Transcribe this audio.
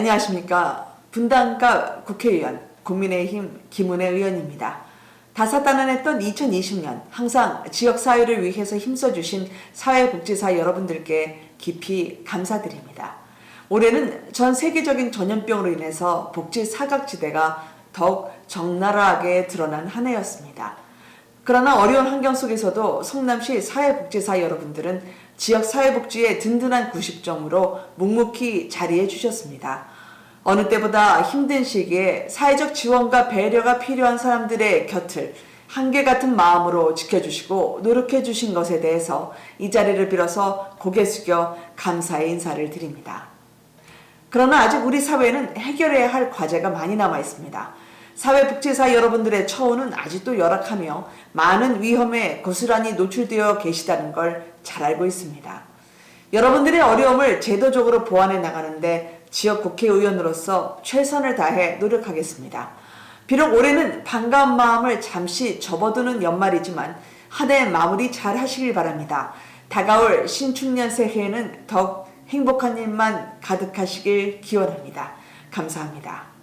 안녕하십니까. 분당가 국회의원 국민의힘 김은혜 의원입니다. 다사다난했던 2020년 항상 지역 사회를 위해서 힘써 주신 사회복지사 여러분들께 깊이 감사드립니다. 올해는 전 세계적인 전염병으로 인해서 복지 사각지대가 더욱 적나라하게 드러난 한 해였습니다. 그러나 어려운 환경 속에서도 성남시 사회복지사 여러분들은 지역 사회복지의 든든한 구십점으로 묵묵히 자리해 주셨습니다. 어느 때보다 힘든 시기에 사회적 지원과 배려가 필요한 사람들의 곁을 한결같은 마음으로 지켜주시고 노력해 주신 것에 대해서 이 자리를 빌어서 고개 숙여 감사의 인사를 드립니다. 그러나 아직 우리 사회는 해결해야 할 과제가 많이 남아 있습니다. 사회복지사 여러분들의 처우는 아직도 열악하며 많은 위험에 고스란히 노출되어 계시다는 걸 잘 알고 있습니다. 여러분들의 어려움을 제도적으로 보완해 나가는데 지역 국회의원으로서 최선을 다해 노력하겠습니다. 비록 올해는 반가운 마음을 잠시 접어두는 연말이지만 한 해 마무리 잘 하시길 바랍니다. 다가올 신축년 새해에는 더욱 행복한 일만 가득하시길 기원합니다. 감사합니다.